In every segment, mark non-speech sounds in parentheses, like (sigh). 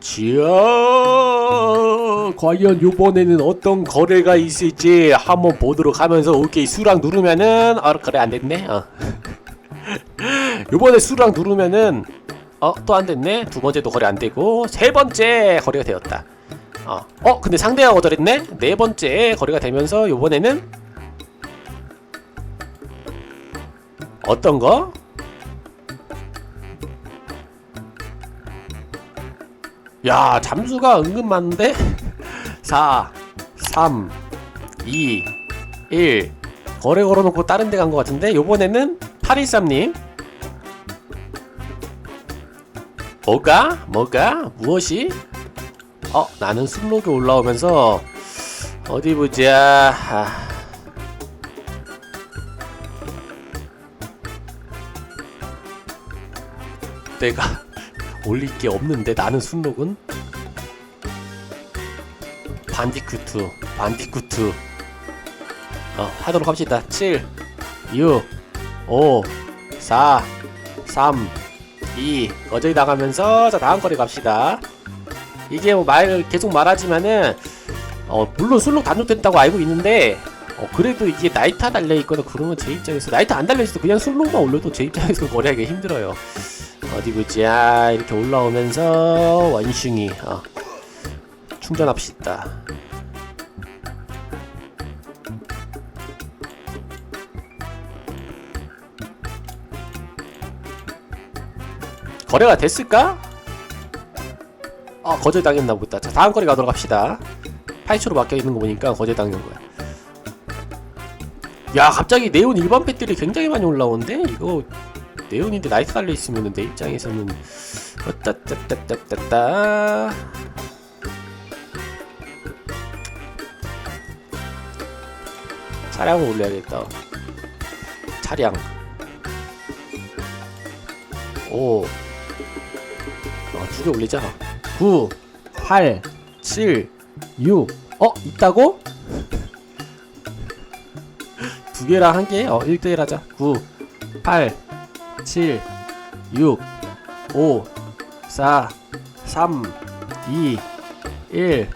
지야 과연 요번에는 어떤 거래가 있을지 한번 보도록 하면서 오케이 수락 누르면은 아 그래 안 됐네. 어. (laughs) 요번에 수락 누르면은 어 또 안 됐네. 두 번째도 거래 안 되고 세 번째 거래가 되었다. 어, 어 근데 상대가 거절했네? 네 번째 거래가 되면서 요번에는 어떤 거? 야 잠수가 은근 많은데 4 3 2 1 거래 걸어놓고 다른 데 간 것 같은데 요번에는 813님 뭐가? 뭐가? 무엇이? 어 나는 순록에 올라오면서 어디 보자 아. 내가 올릴 게 없는데 나는 순록은? 반디쿠트 반디쿠트. 어 하도록 합시다. 7 6 5 4 3 2 어저히 나가면서 자 다음 거리 갑시다. 이게 뭐 말 계속 말하지만은 어 물론 순록 단독된다고 알고 있는데 어 그래도 이게 나이트 달려 있거나 그러면 제 입장에서 나이트 안 달려 있어도 그냥 순록만 올려도 제 입장에서 거래하기 힘들어요 어디 보자 이렇게 올라오면서 원숭이. 어. 충전합시다. 거래가 됐을까? 아 거절 당했나 보다. 자 다음 거래 가도록 합시다. 8초로 바뀌어 있는 거 보니까 거절 당한 거야. 야 갑자기 네온 일반 펫들이 굉장히 많이 올라오는데? 이거 네온인데 나이트 달려 있으면 내 입장에서는 어따따따따따따 차량을 올려야겠다 차량 오 어, 두개 올리자 9 8 7 6 어? 있다고? 두 개랑 한 개? 어 1대1 하자 9 8 7 6 5 4 3 2 1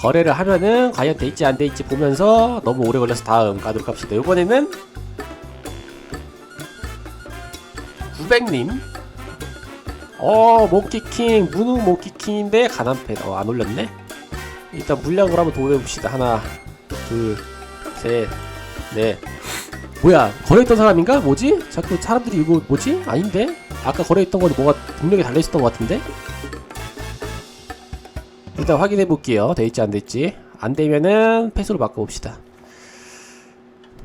거래를 하면은 과연 돼있지 안 돼있지 보면서 너무 오래 걸려서 다음 가도록 합시다. 이번에는 900님. 어 모키킹 문우 모키킹인데 가난패. 어 안 올렸네? 일단 물량으로 한번 도배해봅시다. 하나 둘셋넷 뭐야 거래했던 사람인가? 뭐지? 자꾸 사람들이 이거 뭐지? 아닌데? 아까 거래했던 건 뭐가 분명히 달려있었던 것 같은데? 일단 확인해 볼게요 돼있지 안 돼있지 안 되면은 패스로 바꿔봅시다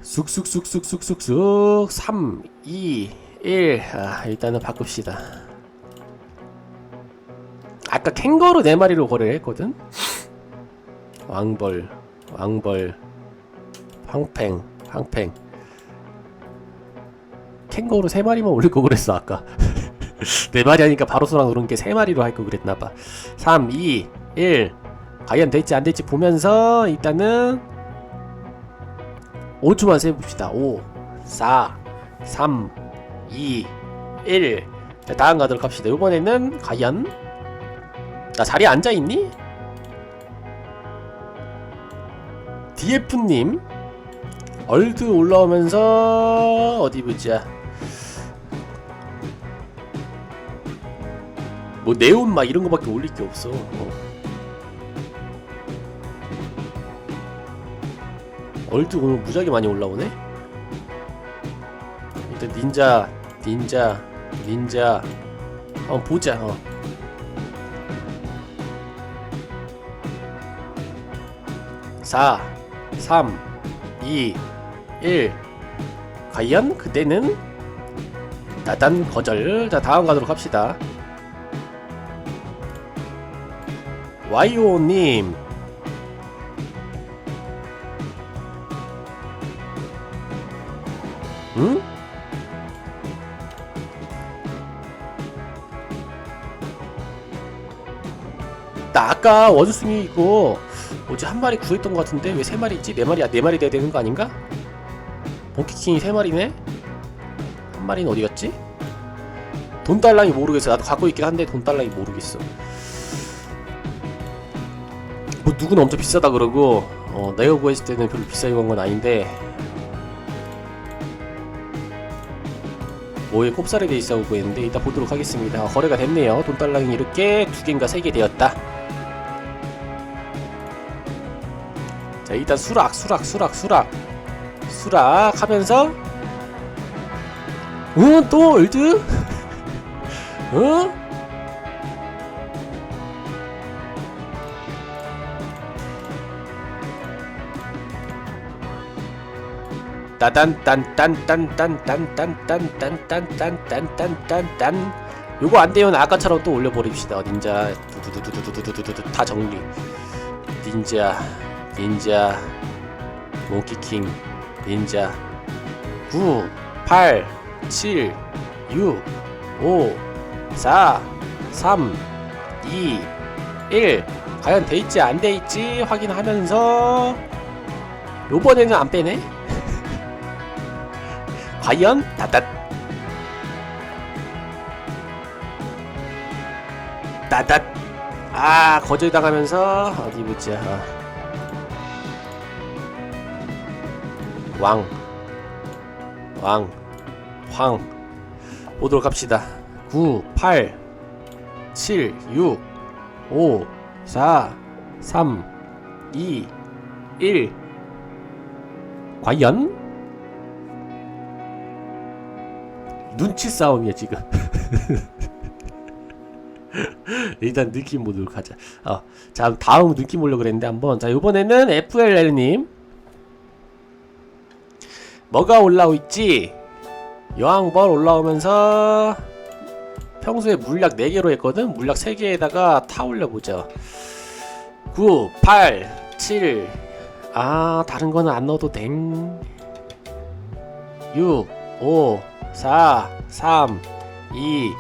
쑥쑥쑥쑥쑥쑥쑥 3 2 1 아, 일단은 바꿉시다 아까 캥거루 4마리로 거래를 했거든 왕벌 왕벌 황팽 황팽 캥거루 3마리만 올릴 거 그랬어 아까. (laughs) 4마리 하니까 바로 소랑 누른 게 3마리로 할 거 그랬나봐. 3 2 1 과연 될지 안 될지 보면서 일단은 5초만 세봅시다. 5 4 3 2 1 자, 다음 가도록 합시다. 이번에는 과연 나 자리에 앉아있니? DF님 얼드 올라오면서 어디 보자 뭐 네온 막 이런 거밖에 올릴 게 없어 어. 얼드 오늘 무지하게 많이 올라오네 일단 닌자 닌자 닌자 한번 보자 어. 사, 삼, 이, 일. 과연 그대는 나단 거절. 자 다음 가도록 합시다. 와이오님. 응? 나 아까 원숭이 이거 뭐지 한 마리 구했던 것 같은데 왜 세 마리 있지? 네 마리야 네 마리 돼야 되는 거 아닌가? 본키킹이 세 마리네? 한 마리는 어디 갔지? 돈달랑이 모르겠어 나도 갖고 있긴 한데 돈달랑이 모르겠어 뭐 누구는 엄청 비싸다 그러고 어, 내가 구했을 때는 별로 비싸게 구한 건 아닌데 뭐에 꼽살이 돼 있어 구했는데 이따 보도록 하겠습니다. 어, 거래가 됐네요. 돈달랑이 이렇게 두 개인가 세 개 되었다. 자 일단 수락 수락 수락 수락 수락 하면서 어? 또 월드? (laughs) 어? 따단딴딴딴딴딴딴딴딴딴딴딴딴딴 요거 안 되면 아까처럼 또 올려버립시다. 닌자. 두두두두두두두두두 다 정리. 닌자. 닌자. 몽키킹. 닌자. 9 8 7 6 5 4 3 2 1 과연 돼있지 안 돼있지? 확인하면서. 요번에는 안 빼네 과연 따따 따따 아 거절당하면서 어디 보자 왕 왕, 황. 보도록 합시다. 9, 8 7, 6 5 4 3 2 1 과연? 눈치 싸움이야 지금. (laughs) 일단 느낌 모드로 가자. 어, 자 다음 느낌 보려 그랬는데 한번 자 이번에는 FLL님 뭐가 올라오 있지? 여왕벌 올라오면서 평소에 물약 4개로 했거든? 물약 3개에다가 타 올려보자 9, 8, 7 아 다른 거는 안 넣어도 댕 6, 5 4, 3, 2,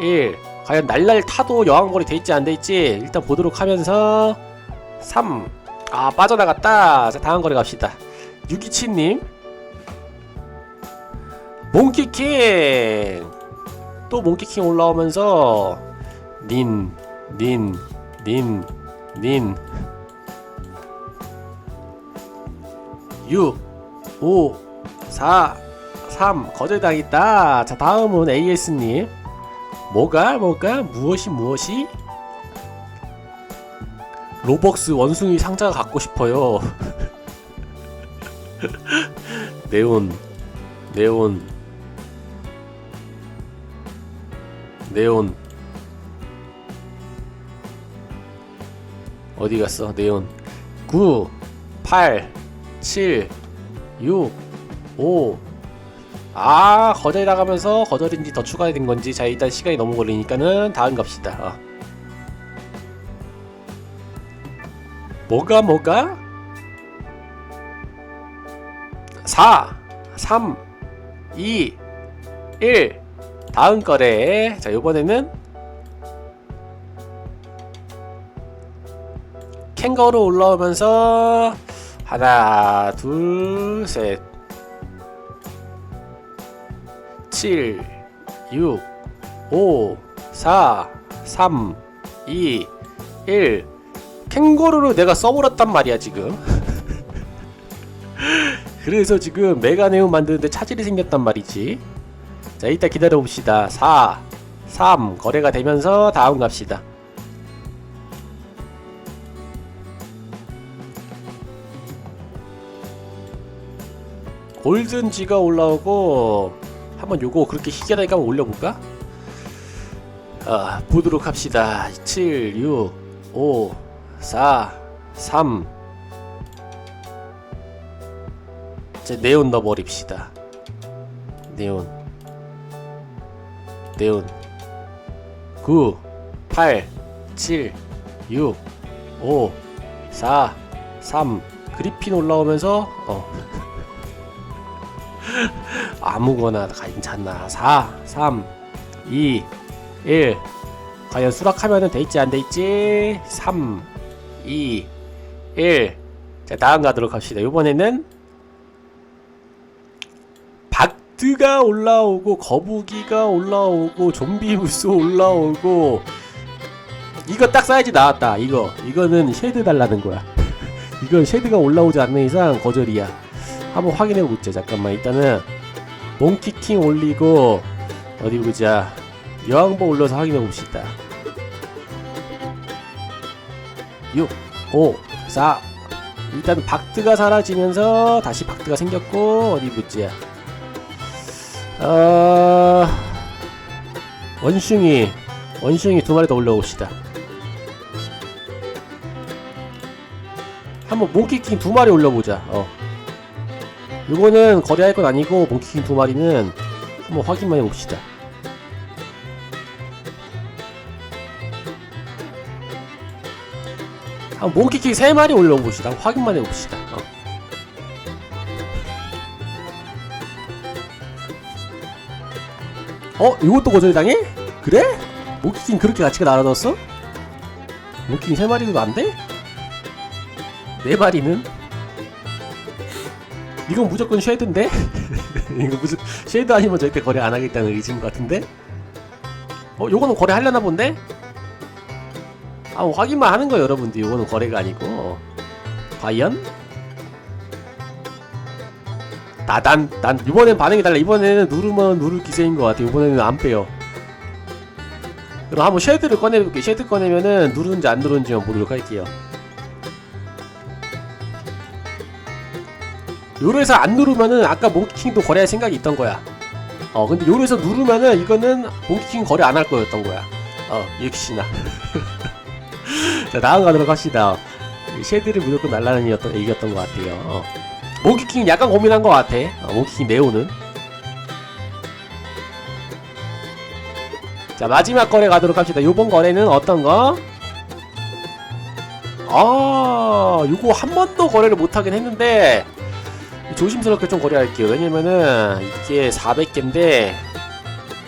1 과연 날날 타도 여왕벌이 돼있지 안 돼있지? 일단 보도록 하면서 3, 아 빠져나갔다. 자 다음 거래 갑시다. 627님. 몽키킹. 또 몽키킹 올라오면서 닌, 닌, 닌, 닌. 6, 5, 4, 3 거절당했다. 자 다음은 AS님. 뭐가 뭐가 무엇이 무엇이? 로벅스 원숭이 상자가 갖고 싶어요. (laughs) 네온 네온 네온. 어디 갔어? 네온. 9 8 7 6 5 아 거절이 나가면서 거절인지 더 추가된 건지 자 일단 시간이 너무 걸리니까는 다음 갑시다. 어. 뭐가 뭐가? 4 3 2 1 다음 거래. 자 요번에는 캥거루 올라오면서 하나 둘셋 7 6 5 4 3 2 1 캥거루를 내가 써버렸단 말이야 지금. (laughs) 그래서 지금 메가네온 만드는데 차질이 생겼단 말이지. 자 이따 기다려 봅시다. 4 3 거래가 되면서 다음 갑시다. 골든지가 올라오고 한번 요거 그렇게 희귀하다니까 한번 올려볼까? 아 보도록 합시다. 7 6 5 4 3 이제 네온 넣어버립시다. 네온. 네온. 9 8 7 6 5 4 3 그리핀 올라오면서 어 (laughs) 아무거나 다 괜찮나? 4 3 2 1 과연 수락하면은 돼있지 안 돼있지? 3 2 1자 다음 가도록 합시다. 이번에는 박드가 올라오고 거북이가 올라오고 좀비 무스 올라오고 이거 딱 사이즈 나왔다. 이거. 이거는 쉐드 달라는 거야. (laughs) 이건 쉐드가 올라오지 않는 이상 거절이야 한번 확인해 보자 잠깐만 일단은 몽키킹 올리고 어디 보자. 여왕복 올려서 확인해 봅시다. 6 5 4 일단 박드가 사라지면서 다시 박드가 생겼고 어디 보자. 어... 원숭이 원숭이 두 마리 더 올려봅시다. 한번 몽키킹 두 마리 올려보자. 어 요거는 거래할 건 아니고 몽키킹 두 마리는 한번 확인만 해봅시다 한번 몽키킹 세 마리 올려봅시다 확인만 해봅시다 어. 어? 이것도 거절당해? 그래? 몽키킹 그렇게 가치가 날아졌어? 몽키킹 세 마리도 안 돼? 네 마리는? 이건 무조건 쉐드인데? (laughs) 이거 무슨 쉐드 아니면 절대 거래 안 하겠다는 의지인 것 같은데? 어, 요거는 거래 하려나 본데? 아, 뭐 확인만 하는 거예요, 여러분들. 요거는 거래가 아니고. 과연? 나단, 난, 이번엔 반응이 달라. 이번에는 누르면 누를 기세인 것 같아. 이번에는 안 빼요. 그럼 한번 쉐드를 꺼내볼게요. 쉐드 꺼내면은 누르는지 안 누르는지만 보도록 할게요. 요로에서 안 누르면은 아까 몽키킹도 거래할 생각이 있던 거야. 어 근데 요로에서 누르면은 이거는 몽키킹 거래 안 할 거였던 거야. 어 역시나. (laughs) 자 다음 가도록 합시다. 쉐드를 무조건 날라는 얘기였던, 얘기였던 것 같아요. 어. 몽키킹 약간 고민한 것 같아. 어, 몽키킹 네오는. 자 마지막 거래 가도록 합시다. 요번 거래는 어떤 거? 아 요거 한 번도 거래를 못하긴 했는데 조심스럽게 좀 거래할게요. 왜냐면은 이게 400개인데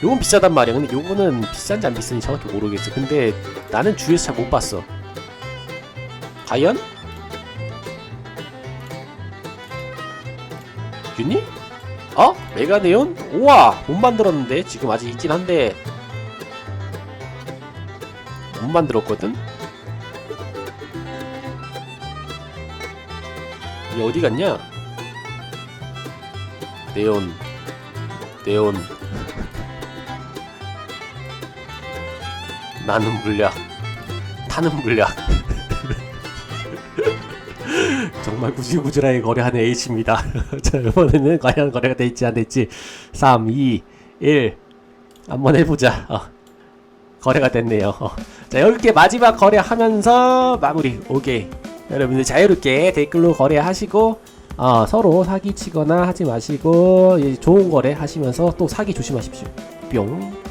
요건 비싸단 말이야. 근데 요거는 비싼지 안 비싼지 정확히 모르겠어. 근데 나는 주위에서 잘 못 봤어. 과연? 유니? 어? 메가네온? 우와! 못 만들었는데 지금 아직 있긴 한데 못 만들었거든? 이 어디 갔냐? 네온 네온. 나는 물약 타는 물약. (laughs) 정말 구질구질하게 거래하는 H입니다. (laughs) 자 이번에는 과연 거래가 될지 안 될지. 3 2 1 한번 해보자. 어. 거래가 됐네요. 어. 자 이렇게 마지막 거래하면서 마무리. 오케이. 여러분들 자유롭게 댓글로 거래하시고 어, 서로 사기 치거나 하지 마시고 예, 좋은 거래 하시면서 또 사기 조심하십시오. 뿅.